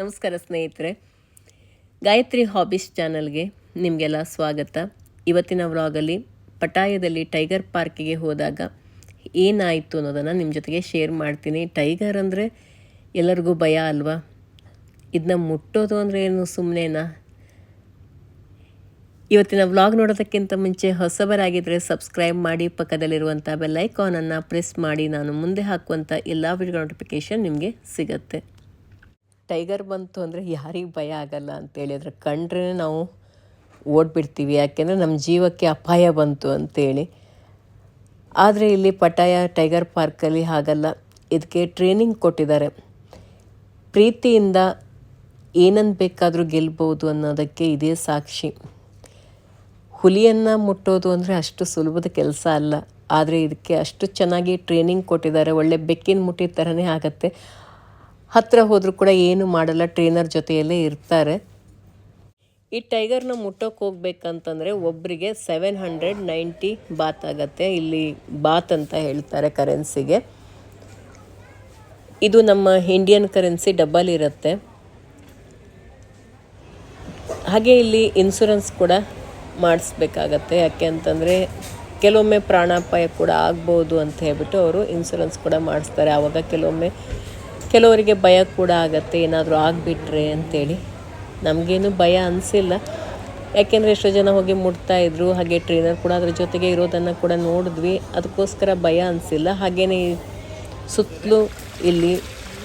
ನಮಸ್ಕಾರ ಸ್ನೇಹಿತರೆ. ಗಾಯತ್ರಿ ಹಾಬೀಸ್ ಚಾನಲ್ಗೆ ನಿಮಗೆಲ್ಲ ಸ್ವಾಗತ. ಇವತ್ತಿನ ವ್ಲಾಗಲ್ಲಿ ಪಟಾಯದಲ್ಲಿ ಟೈಗರ್ ಪಾರ್ಕಿಗೆ ಹೋದಾಗ ಏನಾಯಿತು ಅನ್ನೋದನ್ನು ನಿಮ್ಮ ಜೊತೆಗೆ ಶೇರ್ ಮಾಡ್ತೀನಿ. ಟೈಗರ್ ಅಂದರೆ ಎಲ್ಲರಿಗೂ ಭಯ ಅಲ್ವಾ? ಇದನ್ನ ಮುಟ್ಟೋದು ಅಂದರೆ ಏನು ಸುಮ್ಮನೆನಾ ಇವತ್ತಿನ ವ್ಲಾಗ್ ನೋಡೋದಕ್ಕಿಂತ ಮುಂಚೆ ಹೊಸಬರಾಗಿದ್ದರೆ ಸಬ್ಸ್ಕ್ರೈಬ್ ಮಾಡಿ ಪಕ್ಕದಲ್ಲಿರುವಂಥ ಬೆಲ್ ಐಕಾನನ್ನು ಪ್ರೆಸ್ ಮಾಡಿ, ನಾನು ಮುಂದೆ ಹಾಕುವಂಥ ಎಲ್ಲ ವಿಡಿಯೋ ನೋಟಿಫಿಕೇಷನ್ ನಿಮಗೆ ಸಿಗತ್ತೆ. ಟೈಗರ್ ಬಂತು ಅಂದರೆ ಯಾರಿಗೆ ಭಯ ಆಗಲ್ಲ ಅಂತೇಳಿ ಅದ್ರ ಕಂಡ್ರೇ ನಾವು ಓಡ್ಬಿಡ್ತೀವಿ. ಯಾಕೆಂದರೆ ನಮ್ಮ ಜೀವಕ್ಕೆ ಅಪಾಯ ಬಂತು ಅಂತೇಳಿ ಆದರೆ ಇಲ್ಲಿ ಪಟಾಯ ಟೈಗರ್ ಪಾರ್ಕಲ್ಲಿ ಹಾಗಲ್ಲ. ಇದಕ್ಕೆ ಟ್ರೈನಿಂಗ್ ಕೊಟ್ಟಿದ್ದಾರೆ. ಪ್ರೀತಿಯಿಂದ ಏನನ್ನು ಬೇಕಾದರೂ ಗೆಲ್ಬೋದು ಅನ್ನೋದಕ್ಕೆ ಇದೇ ಸಾಕ್ಷಿ. ಹುಲಿಯನ್ನು ಮುಟ್ಟೋದು ಅಂದರೆ ಅಷ್ಟು ಸುಲಭದ ಕೆಲಸ ಅಲ್ಲ. ಆದರೆ ಇದಕ್ಕೆ ಅಷ್ಟು ಚೆನ್ನಾಗಿ ಟ್ರೈನಿಂಗ್ ಕೊಟ್ಟಿದ್ದಾರೆ. ಒಳ್ಳೆ ಬೆಕ್ಕಿನ ಮುಟ್ಟಿದ ಥರನೇ ಆಗುತ್ತೆ. ಹತ್ತಿರ ಹೋದರೂ ಕೂಡ ಏನು ಮಾಡಲ್ಲ. ಟ್ರೈನರ್ ಜೊತೆಯಲ್ಲೇ ಇರ್ತಾರೆ. ಈ ಟೈಗರ್ನ ಮುಟ್ಟೋಕೆ ಹೋಗ್ಬೇಕಂತಂದರೆ ಒಬ್ಬರಿಗೆ ಸೆವೆನ್ ಹಂಡ್ರೆಡ್ ನೈಂಟಿ ಬಾತ್ ಆಗತ್ತೆ. ಇಲ್ಲಿ ಬಾತ್ ಅಂತ ಹೇಳ್ತಾರೆ ಕರೆನ್ಸಿಗೆ ಇದು ನಮ್ಮ ಇಂಡಿಯನ್ ಕರೆನ್ಸಿ ಡಬಲ್ ಇರುತ್ತೆ. ಹಾಗೆ ಇಲ್ಲಿ ಇನ್ಸೂರೆನ್ಸ್ ಕೂಡ ಮಾಡಿಸ್ಬೇಕಾಗತ್ತೆ. ಯಾಕೆ ಅಂತಂದರೆ ಕೆಲವೊಮ್ಮೆ ಪ್ರಾಣಾಪಾಯ ಕೂಡ ಆಗ್ಬೋದು ಅಂತ ಹೇಳ್ಬಿಟ್ಟು ಅವರು ಇನ್ಸೂರೆನ್ಸ್ ಕೂಡ ಮಾಡಿಸ್ತಾರೆ. ಆವಾಗ ಕೆಲವೊಮ್ಮೆ ಕೆಲವರಿಗೆ ಭಯ ಕೂಡ ಆಗತ್ತೆ, ಏನಾದರೂ ಆಗಿಬಿಟ್ರೆ ಅಂತೇಳಿ. ನಮಗೇನು ಭಯ ಅನಿಸಿಲ್ಲ. ಯಾಕೆಂದರೆ ಎಷ್ಟೋ ಜನ ಹೋಗಿ ಮುಟ್ತಾ ಇದ್ರು, ಹಾಗೆ ಟ್ರೈನರ್ ಕೂಡ ಅದ್ರ ಜೊತೆಗೆ ಇರೋದನ್ನು ಕೂಡ ನೋಡಿದ್ವಿ. ಅದಕ್ಕೋಸ್ಕರ ಭಯ ಅನಿಸಿಲ್ಲ. ಹಾಗೆಯೇ ಸುತ್ತಲೂ ಇಲ್ಲಿ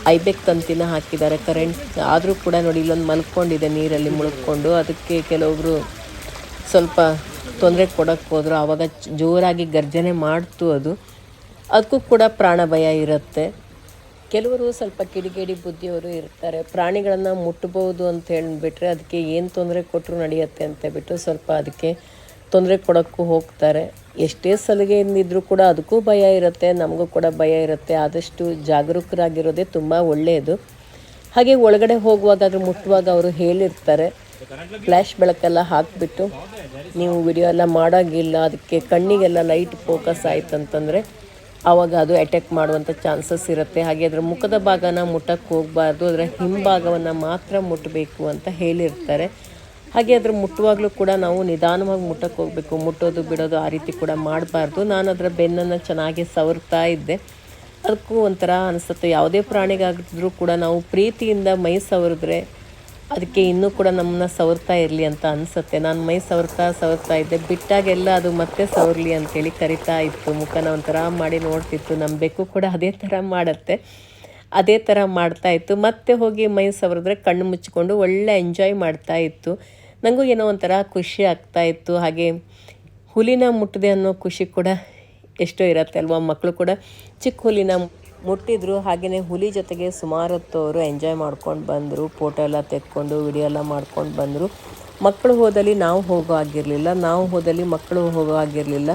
ಐಬೆಕ್ ತಂತಿನ ಹಾಕಿದ್ದಾರೆ. ಕರೆಂಟ್ ಆದರೂ ಕೂಡ ನೋಡಿ, ಇಲ್ಲೊಂದು ಮಲ್ಕೊಂಡಿದೆ ನೀರಲ್ಲಿ ಮುಳುಗ್ಕೊಂಡು. ಅದಕ್ಕೆ ಕೆಲವೊಬ್ಬರು ಸ್ವಲ್ಪ ತೊಂದರೆ ಕೊಡೋಕ್ಕೆ ಹೋದರು. ಆವಾಗ ಜೋರಾಗಿ ಗರ್ಜನೆ ಮಾಡ್ತು ಅದು. ಅದಕ್ಕೂ ಕೂಡ ಪ್ರಾಣ ಭಯ ಇರುತ್ತೆ. ಕೆಲವರು ಸ್ವಲ್ಪ ಕಿಡಿಗೇಡಿ ಬುದ್ಧಿಯವರು ಇರ್ತಾರೆ. ಪ್ರಾಣಿಗಳನ್ನು ಮುಟ್ಟಬಹುದು ಅಂತ ಹೇಳಿಬಿಟ್ರೆ ಅದಕ್ಕೆ ಏನು ತೊಂದರೆ ಕೊಟ್ಟರು ನಡೆಯುತ್ತೆ ಅಂತ ಬಿಟ್ಟು ಸ್ವಲ್ಪ ಅದಕ್ಕೆ ತೊಂದರೆ ಕೊಡೋಕ್ಕೂ ಹೋಗ್ತಾರೆ. ಎಷ್ಟೇ ಸಲಿಗೆಯಿಂದಿದ್ರೂ ಕೂಡ ಅದಕ್ಕೂ ಭಯ ಇರುತ್ತೆ, ನಮಗೂ ಕೂಡ ಭಯ ಇರುತ್ತೆ. ಆದಷ್ಟು ಜಾಗರೂಕರಾಗಿರೋದೇ ತುಂಬ ಒಳ್ಳೆಯದು ಹಾಗೆ ಒಳಗಡೆ ಹೋಗುವಾಗ ಅದ್ರ ಮುಟ್ಟುವಾಗ ಅವರು ಹೇಳಿರ್ತಾರೆ. ಫ್ಲ್ಯಾಶ್ ಬೆಳಕೆಲ್ಲ ಹಾಕಿಬಿಟ್ಟು, ನೀವು ವಿಡಿಯೋ ಎಲ್ಲ ಮಾಡೋಂಗಿಲ್ಲ, ಅದಕ್ಕೆ ಕಣ್ಣಿಗೆಲ್ಲ ಲೈಟ್ ಫೋಕಸ್ ಆಯ್ತು ಅಂತಂದರೆ ಆವಾಗ ಅದು ಅಟ್ಯಾಕ್ ಮಾಡುವಂಥ ಚಾನ್ಸಸ್ ಇರುತ್ತೆ. ಹಾಗೆ ಅದರ ಮುಖದ ಭಾಗನ ಮುಟ್ಟಕ್ಕೆ ಹೋಗಬಾರ್ದು, ಅದರ ಹಿಂಭಾಗವನ್ನು ಮಾತ್ರ ಮುಟ್ಟಬೇಕು ಅಂತ ಹೇಳಿರ್ತಾರೆ. ಹಾಗೆ ಅದ್ರ ಮುಟ್ಟುವಾಗಲೂ ಕೂಡ ನಾವು ನಿಧಾನವಾಗಿ ಮುಟ್ಟಕ್ಕೆ ಹೋಗಬೇಕು. ಮುಟ್ಟೋದು, ಬಿಡೋದು ಆ ರೀತಿ ಕೂಡ ಮಾಡಬಾರ್ದು. ನಾನು ಅದರ ಬೆನ್ನನ್ನು ಚೆನ್ನಾಗಿ ಸವರ್ತಾ ಇದ್ದೆ. ಅದಕ್ಕೂ ಒಂಥರ ಅನಿಸುತ್ತೆ. ಯಾವುದೇ ಪ್ರಾಣಿಗಾಗಿದ್ರೂ ಕೂಡ ನಾವು ಪ್ರೀತಿಯಿಂದ ಮೈ ಸವರಿದ್ರೆ ಅದಕ್ಕೆ ಇನ್ನೂ ಕೂಡ ನಮ್ಮನ್ನ ಸವರ್ತಾ ಇರಲಿ ಅಂತ ಅನಿಸುತ್ತೆ. ನಾನು ಮೈ ಸವರ್ತಾ ಸವರ್ತಾ ಇದ್ದೆ. ಬಿಟ್ಟಾಗೆಲ್ಲ ಅದು ಮತ್ತೆ ಸವರ್ಲಿ ಅಂತೇಳಿ ಕರಿತಾ ಇತ್ತು. ಮುಖನ ಒಂಥರ ಮಾಡಿ ನೋಡ್ತಿತ್ತು. ನಮ್ಮ ಬೆಕ್ಕು ಕೂಡ ಅದೇ ಥರ ಮಾಡುತ್ತೆ. ಅದೇ ಥರ ಮಾಡ್ತಾ ಇತ್ತು. ಮತ್ತೆ ಹೋಗಿ ಮೈ ಸವರಿದ್ರೆ ಕಣ್ಣು ಮುಚ್ಚಿಕೊಂಡು ಒಳ್ಳೆ ಎಂಜಾಯ್ ಮಾಡ್ತಾ ಇತ್ತು. ನನಗೂ ಏನೋ ಒಂಥರ ಖುಷಿ ಆಗ್ತಾ ಇತ್ತು. ಹಾಗೆ ಹುಲಿನ ಮುಟ್ಟಿದೆ ಅನ್ನೋ ಖುಷಿ ಕೂಡ ಎಷ್ಟೋ ಇರುತ್ತೆ ಅಲ್ವಾ? ಮಕ್ಕಳು ಕೂಡ ಚಿಕ್ಕ ಹುಲಿನ ಮುಟ್ಟಿದ್ರು. ಹಾಗೆಯೇ ಹುಲಿ ಜೊತೆಗೆ ಸುಮಾರು ಹೊತ್ತು ಅವರು ಎಂಜಾಯ್ ಮಾಡ್ಕೊಂಡು ಬಂದರು. ಫೋಟೋ ಎಲ್ಲ ತೆಕ್ಕೊಂಡು ವಿಡಿಯೋ ಎಲ್ಲ ಮಾಡ್ಕೊಂಡು ಬಂದರು. ಮಕ್ಕಳು ಹೋದಲ್ಲಿ ನಾವು ಹೋಗೋ ಆಗಿರಲಿಲ್ಲ ನಾವು ಹೋದಲ್ಲಿ ಮಕ್ಕಳು ಹೋಗೋ ಆಗಿರಲಿಲ್ಲ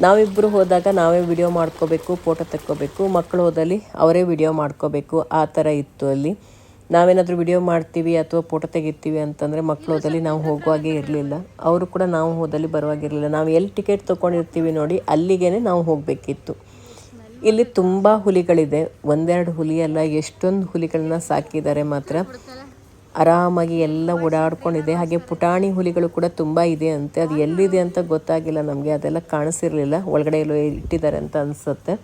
ನಾವಿಬ್ಬರು ಹೋದಾಗ ನಾವೇ ವಿಡಿಯೋ ಮಾಡ್ಕೋಬೇಕು ಫೋಟೋ ತೆಕ್ಕೋಬೇಕು. ಮಕ್ಕಳು ಹೋದಲ್ಲಿ ಅವರೇ ವಿಡಿಯೋ ಮಾಡ್ಕೋಬೇಕು. ಆ ಥರ ಇತ್ತು ಅಲ್ಲಿ. ನಾವೇನಾದರೂ ವಿಡಿಯೋ ಮಾಡ್ತೀವಿ ಅಥವಾ ಫೋಟೋ ತೆಗಿತೀವಿ ಅಂತಂದರೆ ಮಕ್ಕಳು ಹೋದಲ್ಲಿ ನಾವು ಹೋಗುವಾಗೆ ಇರಲಿಲ್ಲ. ಅವರು ಕೂಡ ನಾವು ಹೋದಲ್ಲಿ ಬರುವಾಗಿರಲಿಲ್ಲ. ನಾವು ಎಲ್ಲಿ ಟಿಕೆಟ್ ತೊಗೊಂಡಿರ್ತೀವಿ ನೋಡಿ ಅಲ್ಲಿಗೇ ನಾವು ಹೋಗಬೇಕಿತ್ತು. ಇಲ್ಲಿ ತುಂಬ ಹುಲಿಗಳಿದೆ. ಒಂದೆರಡು ಹುಲಿ ಅಲ್ಲ ಎಷ್ಟೊಂದು ಹುಲಿಗಳನ್ನ ಸಾಕಿದ್ದಾರೆ ಮಾತ್ರ. ಆರಾಮಾಗಿ ಎಲ್ಲ ಓಡಾಡ್ಕೊಂಡಿದೆ. ಹಾಗೆ ಪುಟಾಣಿ ಹುಲಿಗಳು ಕೂಡ ತುಂಬ ಇದೆ ಅಂತೆ. ಅದು ಎಲ್ಲಿದೆ ಅಂತ ಗೊತ್ತಾಗಿಲ್ಲ ನಮಗೆ. ಅದೆಲ್ಲ ಕಾಣಿಸಿರಲಿಲ್ಲ. ಒಳಗಡೆ ಎಲ್ಲೋ ಇಟ್ಟಿದ್ದಾರೆ ಅಂತ ಅನಿಸುತ್ತೆ.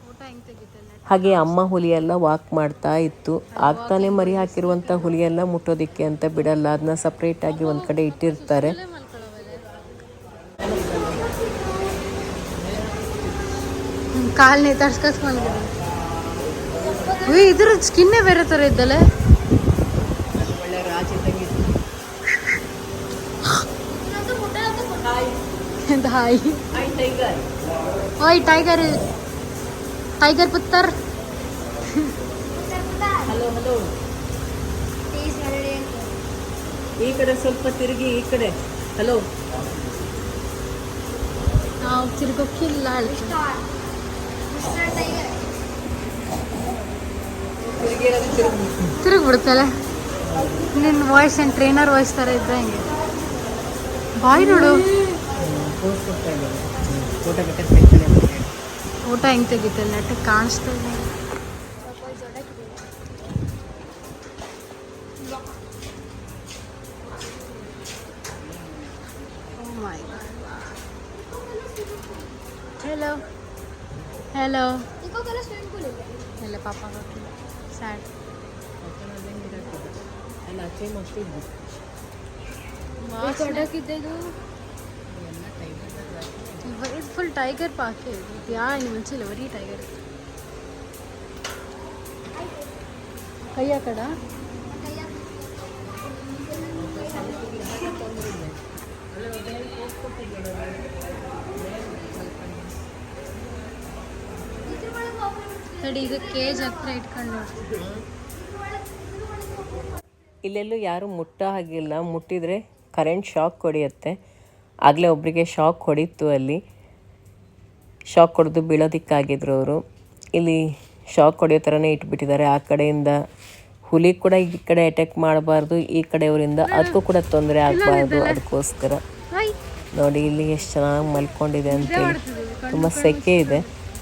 ಹಾಗೆ ಅಮ್ಮ ಹುಲಿ ಎಲ್ಲ ವಾಕ್ ಮಾಡ್ತಾ ಇತ್ತು. ಆಗ್ತಾನೆ ಮರಿ ಹಾಕಿರುವಂಥ ಹುಲಿಯೆಲ್ಲ ಮುಟ್ಟೋದಿಕ್ಕೆ ಅಂತ ಬಿಡಲ್ಲ. ಅದನ್ನ ಸಪ್ರೇಟಾಗಿ ಒಂದು ಕಡೆ ಇಟ್ಟಿರ್ತಾರೆ. ಕಾಲ್ ನೇತಾಡ್ಸ್ಕೊತ್ ಮಲಗಿದೆ ಉಯ್ ಇದ್ರ ಸ್ಕಿನ್ನೇ ಬೇರೆ ಥರ ಇದ್ದಲ್ಲ. ಹಾಯ್ ಟೈಗರ್ ಓಯ್ ಟೈಗರ್ ಟೈಗರ್ ಪುತ್ತರ್. ಹಲೋ ಹಲೋ ಈ ಕಡೆ ಸ್ವಲ್ಪ ತಿರುಗಿ ಈ ಕಡೆ. ಹಲೋ ನಾವು ತಿರುಗೋಕ್ಕಿಲ್ಲ ತಿರುಗ್ಬಿಡುತ್ತಲ್ಲ? ನಿನ್ನ ವಾಯ್ಸ್ ಏನು ಟ್ರೈನರ್ ವಾಯ್ಸ್ ಥರ ಇದ್ದ ಹಿಂಗೆ? ಬಾಯ್ ನೋಡು. ಊಟ ಹೆಂಗೆ ತೆಗಿತಲ್ಲ? ನೆಟ್ಟಗೆ ಕಾಣಿಸ್ತಾ ಇದೆ ಹಲೋ ಇಲ್ಲ ಪಾಪ ಗೊತ್ತಿಲ್ಲ ಸ್ಯಾಡ್ ಇದು ಫುಲ್ ಟೈಗರ್ ಪಾಕೆ ಇದು ಯಾ ಮುಂಚಿಲ್ಲ ಬರೀ ಟೈಗರ್ ಕೈಯ ಕಡ ಅಲ್ಲ ತಡಿ ಇದು ಕೇಜ್ ಹತ್ರ ಇಟ್ಕೊಂಡು ನೋಡ್ತೀನಿ ಇಲ್ಲೆಲ್ಲೂ ಯಾರು ಮುಟ್ಟ ಹಾಗಿಲ್ಲ. ಮುಟ್ಟಿದರೆ ಕರೆಂಟ್ ಶಾಕ್ ಹೊಡೆಯುತ್ತೆ. ಆಗಲೇ ಒಬ್ಬರಿಗೆ ಶಾಕ್ ಹೊಡಿತ್ತು ಅಲ್ಲಿ. ಶಾಕ್ ಹೊಡೆದು ಬೀಳೋದಿಕ್ಕಾಗಿದ್ರು ಅವರು. ಇಲ್ಲಿ ಶಾಕ್ ಹೊಡೆಯೋ ಥರನೇ ಇಟ್ಬಿಟ್ಟಿದ್ದಾರೆ. ಆ ಕಡೆಯಿಂದ ಹುಲಿ ಕೂಡ ಈ ಕಡೆ ಅಟ್ಯಾಕ್ ಮಾಡಬಾರ್ದು. ಈ ಕಡೆಯವರಿಂದ ಅದಕ್ಕೂ ಕೂಡ ತೊಂದರೆ ಆಗಬಾರ್ದು. ಅದಕ್ಕೋಸ್ಕರ. ನೋಡಿ ಇಲ್ಲಿ ಎಷ್ಟು ಚೆನ್ನಾಗಿ ಮಲ್ಕೊಂಡಿದೆ ಅಂತೇಳಿ. ತುಂಬ ಸೆಕೆ ಇದೆ.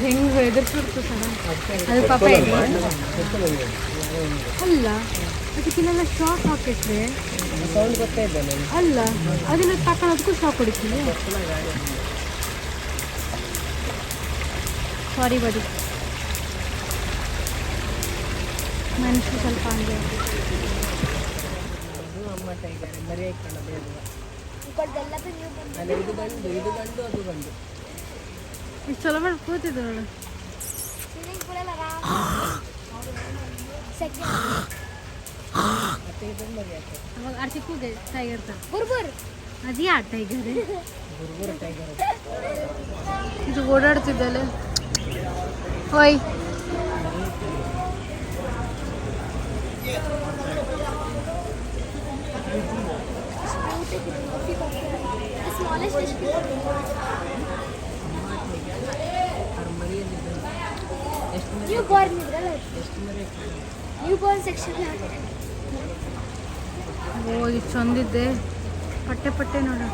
ಹೆಂಗೆ ಎದುರಿಸ್ಬಿಡ್ತು ಸರ್. ಅದು ಪಾಪ ಅಲ್ಲ ಅದಕ್ಕಿನ್ನೆಲ್ಲ ಶಾಕ್ ಹಾಕಿಟ್ರೆ ಅಲ್ಲ ಅದನ್ನ ತಗೊಳೋದಕ್ಕೂ ಶಾಕ್ ಹೊಡಿತೀನಿ ಸಾರಿ ಬಡಿ ಮನುಷ್ಯ ಸ್ವಲ್ಪ ಹಂಗೆ. ಮರೆಯಾಗಿ ಕಾಣಬೇಡ ಅದು ಇದು ಇದು ಅದು ಚಲೋ ಮಾಡಿ ಕೂತಿದ್ದು ನೋಡು. ಅವಾಗ ಆಡ್ತಿ ಕೂಗೆ ಟೈಗರ್ ಬುರ್ಬುರ್ ಅದೇ ಆ ಟೈಗರ್ ಇದು ಓಡಾಡ್ತಿದ್ದಲ್ಲ. ಓಯ್. The smallest. ನ್ಯೂ ಬಾರ್ನ್ ಇದ್ರಲ್ಲ ನ್ಯೂ ಬಾರ್ನ್ ಸೆಕ್ಷನ್ ಓ, ಇದು ಚಂದಿದ್ದೆ. ಪಟ್ಟೆ ಪಟ್ಟೆ ನೋಡು.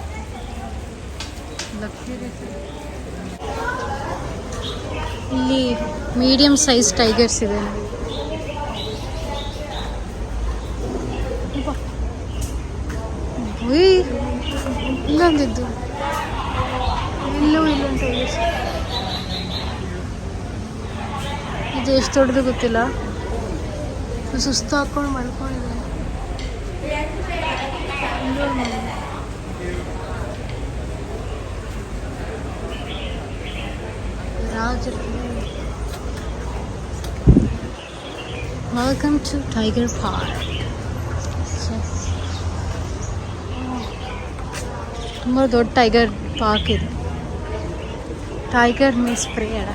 ಲಕ್ಷರಿ ಇಲ್ಲಿ ಮೀಡಿಯಂ ಸೈಜ್ ಟೈಗರ್ಸ್ ಇದೆ. ಇಲ್ಲೊಂದಿದ್ದು ಇಲ್ಲೂ ಇಲ್ಲೊಂದು ಟೈಗರ್ಸ್ ಇದು ಎಷ್ಟು ದೊಡ್ಡದು ಗೊತ್ತಿಲ್ಲ. ಸುಸ್ತು ಹಾಕೊಂಡು ಮಲ್ಕೊಂಡಿದೆ ವೆಲ್ಕಮ್ ಟು ಟೈಗರ್ ಪಾರ್ಕ್ ತುಂಬ ದೊಡ್ಡ ಟೈಗರ್ ಪಾರ್ಕ್ ಇದೆ. ಟೈಗರ್ ಮೀನ್ಸ್ ಪ್ರೇಯರ್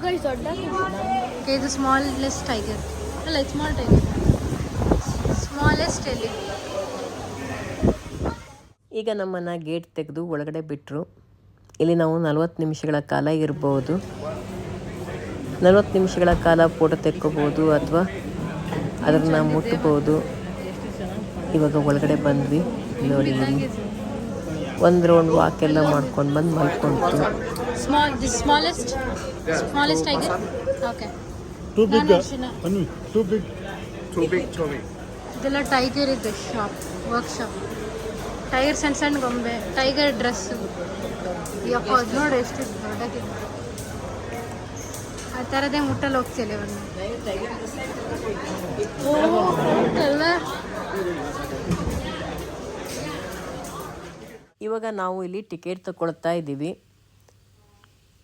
ಕುಕ್ಕ ದೊಡ್ಡ ಇದು ಟೈಗರ್ ಅಲ್ಲ ಸ್ಮಾಲ್ ಟೈಗರ್ ಸ್ಮಾಲೆಸ್ಟ್ ಎಲ್ಲಿ? ಈಗ ನಮ್ಮನ್ನು ಗೇಟ್ ತೆಗೆದು ಒಳಗಡೆ ಬಿಟ್ಟರು ಇಲ್ಲಿ ನಾವು ನಲವತ್ತು ನಿಮಿಷಗಳ ಕಾಲ ಇರಬಹುದು ನಲವತ್ತು ನಿಮಿಷಗಳ ಕಾಲ ಫೋಟೋ ತೆಕ್ಕೋಬೋದು ಅಥವಾ ಅದನ್ನ ಮುಟ್ಟಬಹುದು ಇವಾಗ ಒಳಗಡೆ ಬಂದ್ವಿ. ನೋಡಿ ಒಂದು ರೌಂಡ್ ವಾಕ್ ಎಲ್ಲ ಮಾಡ್ಕೊಂಡು ಬಂದು ಮಾಡ್ಕೊಂಡು ಮಲ್ಕೊಂತು small the smallest smallest tiger okay Too big, No, no, uh, Shina. Anu, too big. Too big, too big. ಇದೆಲ್ಲ ಟೈಗರ್ ಇದೆ ಶಾಪ್ ವರ್ಕ್ ಶಾಪ್ ಟೈಗರ್ ಸಣ್ಣ ಸಣ್ಣ ಗೊಂಬೆ ಟೈಗರ್ ಡ್ರೆಸ್ ಯಪ್ಪ ಅದು ನೋಡಿ ಎಷ್ಟು ದೊಡ್ಡದಿದೆ. ಆ ಥರದೇ ಮುಟ್ಟಲ್ಲಿ ಹೋಗ್ತಿಲ್ಲ ಇವನ್ನ ಅಲ್ಲ ಇವಾಗ ನಾವು ಇಲ್ಲಿ ಟಿಕೆಟ್ ತಗೊಳ್ತಾ ಇದ್ದೀವಿ.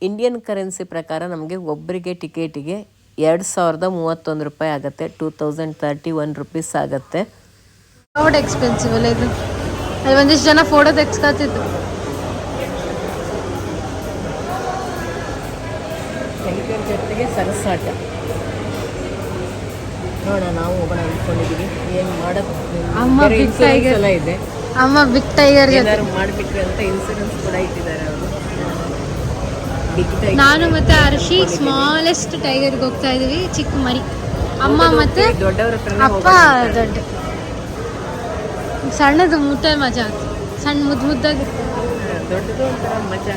ಇಂಡಿಯನ್ ಕರೆನ್ಸಿ ಪ್ರಕಾರ ನಮಗೆ ಒಬ್ಬರಿಗೆ ಟಿಕೆಟಿಗೆ ಎರಡು ಸಾವಿರದ ಮೂವತ್ತೊಂದು ರೂಪಾಯಿ ಆಗುತ್ತೆ two thousand thirty one rupees ಆಗುತ್ತೆ. ಔಟ್ ಎಕ್ಸ್ಪೆನ್ಸಿವ್ ಅಲ್ಲ ಇದು. ಅಲ್ಲಿ ಒಂದಿಷ್ಟು ಜನ ಫೋಟೋ ತೆಗ್ಸ್ಕೊತಿದ್ರು ಟೈಗರ್ ಜೊತೆಗೆ ಸರಸಾಟ. ನೋಡೋಣ ನಾವು ಹೋಗೋಣ ಅಂದ್ಕೊಂಡಿದ್ದೀವಿ ಏನು ಮಾಡೋದು ಅಮ್ಮ big ಎಲ್ಲ ಇದೆ. ಅಮ್ಮ ಬಿಗ್ ಟೈಗರ್ ಏನಾದ್ರು ಮಾಡಿಬಿಟ್ರೆ ಅಂತ ಇನ್ಸೂರೆನ್ಸ್ ಕೂಡ ಇಟ್ಟಿದ್ದಾರೆ ಅವರು. ಬಿಗ್ ಟೈಗರ್ ನಾನು ಮತ್ತೆ ಅರ್ಷಿ ಸ್ಮಾಲೆಸ್ಟ್ ಟೈಗರ್ಗೆ ಹೋಗ್ತಾ ಇದೀವಿ ಚಿಕ್ಕ ಮರಿ. ಅಮ್ಮ ಮತ್ತೆ ಅಪ್ಪ ದೊಡ್ಡ. ಸಣ್ಣದು ಮುಟ್ಟ ಮಜಾ ಆಯ್ತು ಸಣ್ಣ ಮುದ್ದು ಮುದ್ದಾಗಿ. ದೊಡ್ಡದು ಮಜಾ.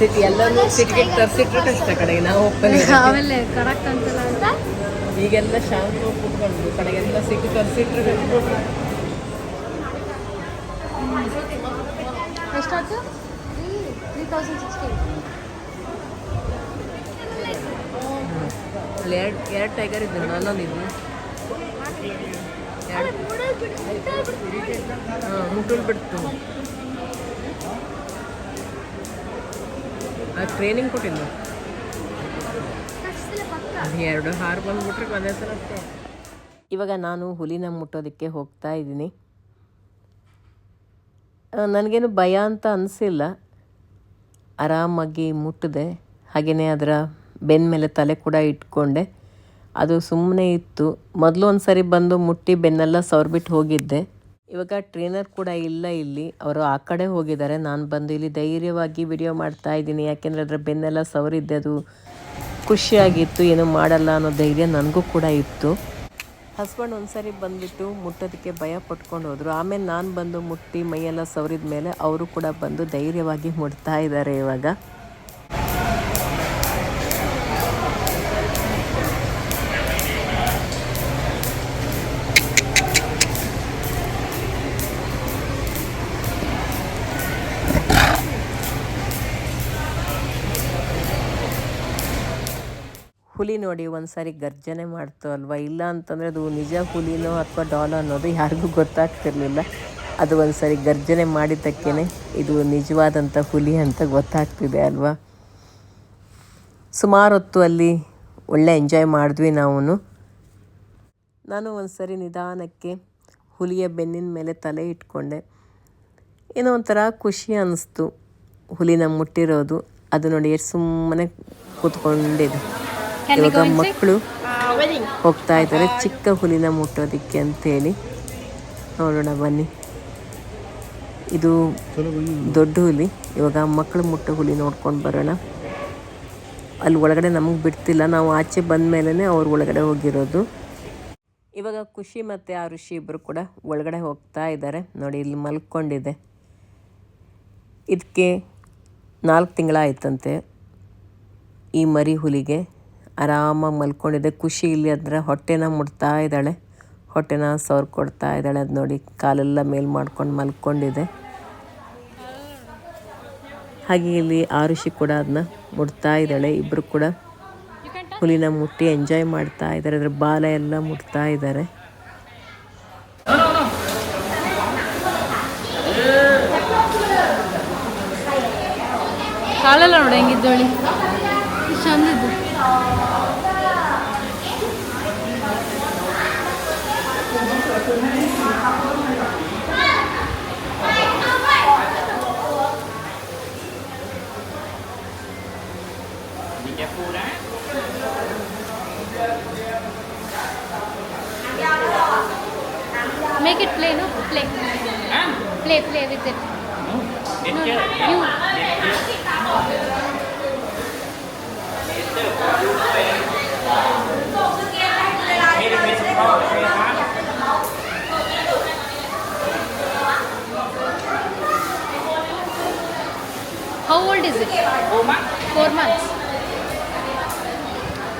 ಸಿಟಿ ಎಲ್ಲರೂ ಸಿಟಿಗೆ ತರಿಸಿಟ್ರೆ ಕಷ್ಟ ಕಡೆಗೆ ನಾವು ಹೋಗ್ತಾನೆ ಆಮೇಲೆ ಕರೆಕ್ಟ್ ಅಂತಲ್ಲ ಅಂತ? ಈಗೆಲ್ಲ ಶಾಂತ ಕೂತ್ಕೊಂಡು ಕಡೆಗೆಲ್ಲ ಸಿಟಿ ತರಿಸಿಟ್ರೆ ಎಷ್ಟಾಯ್ತು? ತ್ರೀ ತೌಸಂಡ್ ಸಿಕ್ಸ್ಟಿ ಎರಡು ಎರಡು ಟೈಗರ್ ಇದ್ದು ನನ್ನೊಂದು ಇದ್ದು. ಎರಡು. ಹಾಂ, ಮುಟ್ಟಲ್ ಬಿಡ್ತು. ಆ ಟ್ರೈನಿಂಗ್ ಕೊಟ್ಟಿದ್ದು ಎರಡು ಹಾರು ಬಂದ್ಬಿಟ್ರೆ ಒಂದೇ ಸಲ. ಇವಾಗ ನಾನು ಹುಲಿನ ಮುಟ್ಟೋದಕ್ಕೆ ಹೋಗ್ತಾ ಇದ್ದೀನಿ. ನನಗೇನು ಭಯ ಅಂತ ಅನಿಸಿಲ್ಲ. ಆರಾಮಾಗಿ ಮುಟ್ಟಿದೆ. ಹಾಗೆಯೇ ಅದರ ಬೆನ್ನ ಮೇಲೆ ತಲೆ ಕೂಡ ಇಟ್ಕೊಂಡೆ. ಅದು ಸುಮ್ಮನೆ ಇತ್ತು. ಮೊದಲು ಒಂದು ಸರಿ ಬಂದು ಮುಟ್ಟಿ ಬೆನ್ನೆಲ್ಲ ಸವರ್ಬಿಟ್ಟು ಹೋಗಿದ್ದೆ. ಇವಾಗ ಟ್ರೈನರ್ ಕೂಡ ಇಲ್ಲ ಇಲ್ಲಿ. ಅವರು ಆ ಕಡೆ ಹೋಗಿದ್ದಾರೆ. ನಾನು ಬಂದು ಇಲ್ಲಿ ಧೈರ್ಯವಾಗಿ ವಿಡಿಯೋ ಮಾಡ್ತಾ ಇದ್ದೀನಿ. ಯಾಕೆಂದರೆ ಅದರ ಬೆನ್ನೆಲ್ಲ ಸವರಿದ್ದೆ. ಅದು ಖುಷಿಯಾಗಿತ್ತು. ಏನು ಮಾಡಲ್ಲ ಅನ್ನೋ ಧೈರ್ಯ ನನಗೂ ಕೂಡ ಇತ್ತು. ಹಸ್ಬೆಂಡ್ ಒಂದ್ಸರಿ ಬಂದುಬಿಟ್ಟು ಮುಟ್ಟೋದಕ್ಕೆ ಭಯ ಪಟ್ಕೊಂಡು ಹೋದರು. ಆಮೇಲೆ ನಾನು ಬಂದು ಮುಟ್ಟಿ ಮೈಯೆಲ್ಲ ಸವರಿದ ಮೇಲೆ ಅವರು ಕೂಡ ಬಂದು ಧೈರ್ಯವಾಗಿ ಮುಟ್ತಾ ಇದ್ದಾರೆ ಇವಾಗ. ಹುಲಿ ನೋಡಿ ಒಂದ್ಸರಿ ಗರ್ಜನೆ ಮಾಡ್ತು ಅಲ್ವಾ? ಇಲ್ಲ ಅಂತಂದರೆ ಅದು ನಿಜ ಹುಲಿನೋ ಅಥವಾ ಡಾಲ್ ಅನ್ನೋದು ಯಾರಿಗೂ ಗೊತ್ತಾಗ್ತಿರ್ಲಿಲ್ಲ. ಅದು ಒಂದ್ಸರಿ ಗರ್ಜನೆ ಮಾಡಿದ್ದಕ್ಕೇನೆ ಇದು ನಿಜವಾದಂಥ ಹುಲಿ ಅಂತ ಗೊತ್ತಾಗ್ತಿದೆ ಅಲ್ವಾ? ಸುಮಾರು ಹೊತ್ತು ಅಲ್ಲಿ ಒಳ್ಳೆ ಎಂಜಾಯ್ ಮಾಡಿದ್ವಿ ನಾವು ನಾನು ಒಂದ್ಸರಿ ನಿಧಾನಕ್ಕೆ ಹುಲಿಯ ಬೆನ್ನಿನ ಮೇಲೆ ತಲೆ ಇಟ್ಕೊಂಡೆ. ಏನೋ ಒಂಥರ ಖುಷಿ ಅನ್ನಿಸ್ತು ಹುಲಿನ ಮುಟ್ಟಿರೋದು. ಅದು ನೋಡಿ ಎಷ್ಟು ಸುಮ್ಮನೆ ಕೂತ್ಕೊಂಡಿದೆ ಇವಾಗ ಮಕ್ಕಳು ಹೋಗ್ತಾ ಇದ್ದಾರೆ. ಚಿಕ್ಕ ಹುಲಿನ ಮುಟ್ಟೋದಿಕ್ಕೆ ಅಂತೇಳಿ. ನೋಡೋಣ ಬನ್ನಿ. ಇದು ದೊಡ್ಡ ಹುಲಿ. ಇವಾಗ ಮಕ್ಕಳು ಮುಟ್ಟೋ ಹುಲಿ ನೋಡ್ಕೊಂಡು ಬರೋಣ. ಅಲ್ಲಿ ಒಳಗಡೆ ನಮಗೆ ಬಿಡ್ತಿಲ್ಲ. ನಾವು ಆಚೆ ಬಂದ ಮೇಲೇ ಅವ್ರು ಒಳಗಡೆ ಹೋಗಿರೋದು. ಇವಾಗ ಖುಷಿ ಮತ್ತು ಆ ಋಷಿ ಇಬ್ಬರು ಕೂಡ ಒಳಗಡೆ ಹೋಗ್ತಾ ಇದ್ದಾರೆ. ನೋಡಿ ಇಲ್ಲಿ ಮಲ್ಕೊಂಡಿದೆ. ಇದಕ್ಕೆ ನಾಲ್ಕು ತಿಂಗಳಾಯ್ತಂತೆ ಈ ಮರಿ ಹುಲಿಗೆ. ಆರಾಮಾಗಿ ಮಲ್ಕೊಂಡಿದೆ ಖುಷಿ ಇಲ್ಲಿ ಅಂದರೆ ಹೊಟ್ಟೆನ ಮುಡ್ತಾ ಇದ್ದಾಳೆ. ಹೊಟ್ಟೆನ ಸೌರ್ ಕೊಡ್ತಾ ಇದ್ದಾಳೆ. ಅದು ನೋಡಿ ಕಾಲೆಲ್ಲ ಮೇಲ್ ಮಾಡ್ಕೊಂಡು ಮಲ್ಕೊಂಡಿದೆ ಹಾಗೆ ಇಲ್ಲಿ ಆರುಷಿ ಕೂಡ ಅದನ್ನ ಮುಡ್ತಾ ಇದ್ದಾಳೆ. ಇಬ್ಬರು ಕೂಡ ಹುಲಿನ ಮುಟ್ಟಿ ಎಂಜಾಯ್ ಮಾಡ್ತಾ ಇದ್ದಾರೆ. ಅದರ ಬಾಲ ಎಲ್ಲ ಮುಟ್ತಾ ಇದ್ದಾರೆ. ಕಾಲೆಲ್ಲ ನೋಡಿ ಹೆಂಗಿದ್ದೋಳಿ? ಚಂದಿದ್ದು Be careful that. เมกิทเพลย์ลูกเพลย์ Ah, play play with it no nature. You. is it? Four months.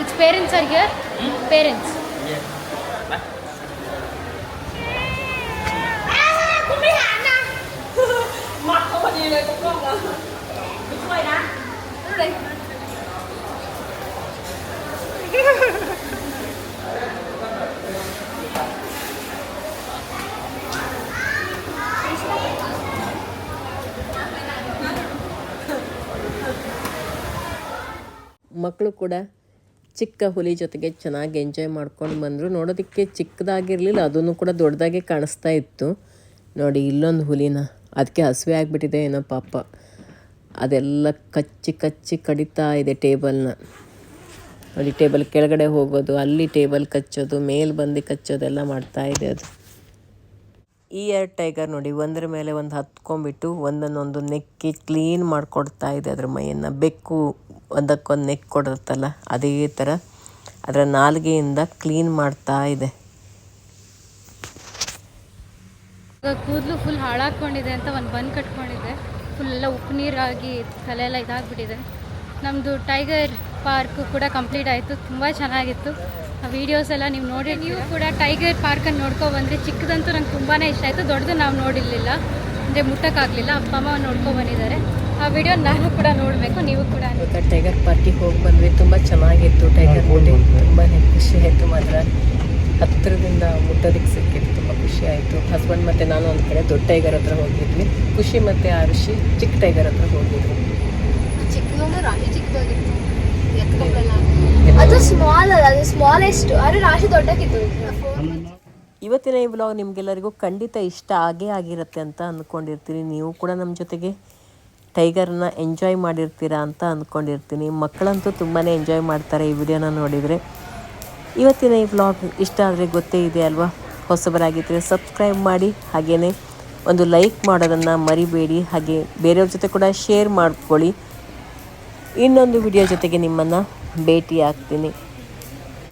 Its parents are here? Hmm? Parents. ಮಕ್ಕಳು ಕೂಡ ಚಿಕ್ಕ ಹುಲಿ ಜೊತೆಗೆ ಚೆನ್ನಾಗಿ ಎಂಜಾಯ್ ಮಾಡ್ಕೊಂಡು ಬಂದರು. ನೋಡೋದಕ್ಕೆ ಚಿಕ್ಕದಾಗಿರಲಿಲ್ಲ ಅದನ್ನು ಕೂಡ ದೊಡ್ಡದಾಗೆ ಕಾಣಿಸ್ತಾ ಇತ್ತು. ನೋಡಿ, ಇಲ್ಲೊಂದು ಹುಲಿನ ಅದಕ್ಕೆ ಹಸಿವೆ ಆಗಿಬಿಟ್ಟಿದೆ ಏನೋ ಪಾಪ. ಅದೆಲ್ಲ ಕಚ್ಚಿ ಕಚ್ಚಿ ಕಡಿತಾ ಇದೆ ಟೇಬಲ್ನ. ನೋಡಿ, ಟೇಬಲ್ ಕೆಳಗಡೆ ಹೋಗೋದು, ಅಲ್ಲಿ ಟೇಬಲ್ ಕಚ್ಚೋದು, ಮೇಲೆ ಬಂದು ಕಚ್ಚೋದೆಲ್ಲ ಮಾಡ್ತಾ ಇದೆ ಅದು. ಈ ಎರಡು ಟೈಗರ್ ನೋಡಿ, ಒಂದರ ಮೇಲೆ ಒಂದು ಹತ್ಕೊಂಡ್ಬಿಟ್ಟು ಒಂದನ್ನೊಂದು ನೆಕ್ಕಿ ಕ್ಲೀನ್ ಮಾಡಿಕೊಡ್ತಾ ಇದೆ ಅದ್ರ ಮೈಯನ್ನು ಬೆಕ್ಕು. ಒಂದಕ್ಕೊಂದು ನೆಕ್ ಕೊಡುತ್ತಲ್ಲ, ಅದೇ ಥರ ಅದರ ನಾಲ್ಗೆಯಿಂದ ಕ್ಲೀನ್ ಮಾಡ್ತಾ ಇದೆ. ಕೂದಲು ಫುಲ್ ಹಾಳಾಕೊಂಡಿದೆ ಅಂತ ಒಂದು ಬನ್ ಕಟ್ಕೊಂಡಿದೆ. ಫುಲ್ ಎಲ್ಲ ಉಪ್ಪು ನೀರಾಗಿ ತಲೆ ಎಲ್ಲ ಇದಾಗ್ಬಿಟ್ಟಿದೆ. ನಮ್ಮದು ಟೈಗರ್ ಪಾರ್ಕ್ ಕೂಡ ಕಂಪ್ಲೀಟ್ ಆಯಿತು, ತುಂಬ ಚೆನ್ನಾಗಿತ್ತು. ಆ ವೀಡಿಯೋಸ್ ಎಲ್ಲ ನೀವು ನೋಡಿ, ನೀವು ಕೂಡ ಟೈಗರ್ ಪಾರ್ಕನ್ನು ನೋಡ್ಕೊ ಬಂದರೆ. ಚಿಕ್ಕದಂತೂ ನಂಗೆ ತುಂಬಾ ಇಷ್ಟ ಆಯಿತು, ದೊಡ್ಡದು ನಾವು ನೋಡಿರಲಿಲ್ಲ. ಅಂದರೆ ಮುಟ್ಟಕ್ಕಾಗಲಿಲ್ಲ, ಅಪ್ಪ, ಅಮ್ಮ ನೋಡ್ಕೊ ಬಂದಿದ್ದಾರೆ. ಆ ವಿಡಿಯೋ ನಾನು ಕೂಡ ನೋಡಬೇಕು ನೀವು ಕೂಡ ಇವತ್ತು ಟೈಗರ್ ಪಾರ್ಕಿಗೆ ಹೋಗಿ ಬಂದ್ವಿ ತುಂಬ ಚೆನ್ನಾಗಿತ್ತು ಟೈಗರ್ ನೋಡಿ ತುಂಬಾ ಖುಷಿ ಆಯಿತು ಮಾತ್ರ. ಹತ್ತಿರದಿಂದ ಮುಟ್ಟೋದಕ್ಕೆ ಸಿಕ್ಕಿತ್ತು ತುಂಬ ಖುಷಿ ಆಯಿತು. ಹಸ್ಬೆಂಡ್ ಮತ್ತು ನಾನು ಒಂದು ಕಡೆ ದೊಡ್ಡ ಟೈಗರ್ ಹತ್ರ ಹೋಗಿದ್ವಿ. ಖುಷಿ ಮತ್ತು ಆರುಷಿ ಚಿಕ್ಕ ಟೈಗರ್ ಹತ್ರ ಹೋಗಿದ್ವಿ. ಚಿಕ್ಕದೊಂದು ರಾಶಿ ಚಿಕ್ಕದಾಗಿತ್ತು. ಅದು ಸ್ಮಾಲ್ ಅಲ್ಲ ಅದು ಸ್ಮಾಲೆಸ್ಟ್ ಆದ್ರೆ ರಾಶಿ ದೊಡ್ಡಕ್ಕಿತ್ತು. ಇವತ್ತಿನ ಈ ವ್ಲಾಗ್ ನಿಮಗೆಲ್ಲರಿಗೂ ಖಂಡಿತ ಇಷ್ಟ ಆಗೇ ಆಗಿರುತ್ತೆ ಅಂತ ಅಂದ್ಕೊಂಡಿರ್ತೀನಿ ನೀವು ಕೂಡ ನಮ್ಮ ಜೊತೆಗೆ? ಟೈಗರ್ನ ಎಂಜಾಯ್ ಮಾಡಿರ್ತೀರಾ ಅಂತ ಅಂದ್ಕೊಂಡಿರ್ತೀನಿ. ಮಕ್ಕಳಂತೂ ತುಂಬಾ ಎಂಜಾಯ್ ಮಾಡ್ತಾರೆ ಈ ವಿಡಿಯೋನ ನೋಡಿದರೆ. ಇವತ್ತಿನ ಈ ವ್ಲಾಗ್ ಇಷ್ಟ ಆದರೆ ಗೊತ್ತೇ ಇದೆ ಅಲ್ವಾ? ಹೊಸಬರಾಗಿದ್ದರೆ ಸಬ್ಸ್ಕ್ರೈಬ್ ಮಾಡಿ. ಹಾಗೇ ಒಂದು ಲೈಕ್ ಮಾಡೋದನ್ನು ಮರಿಬೇಡಿ. ಹಾಗೆ ಬೇರೆಯವ್ರ ಜೊತೆ ಕೂಡ ಶೇರ್ ಮಾಡ್ಕೊಳ್ಳಿ. ಇನ್ನೊಂದು ವಿಡಿಯೋ ಜೊತೆಗೆ ನಿಮ್ಮನ್ನು ಭೇಟಿ ಆಗ್ತೀನಿ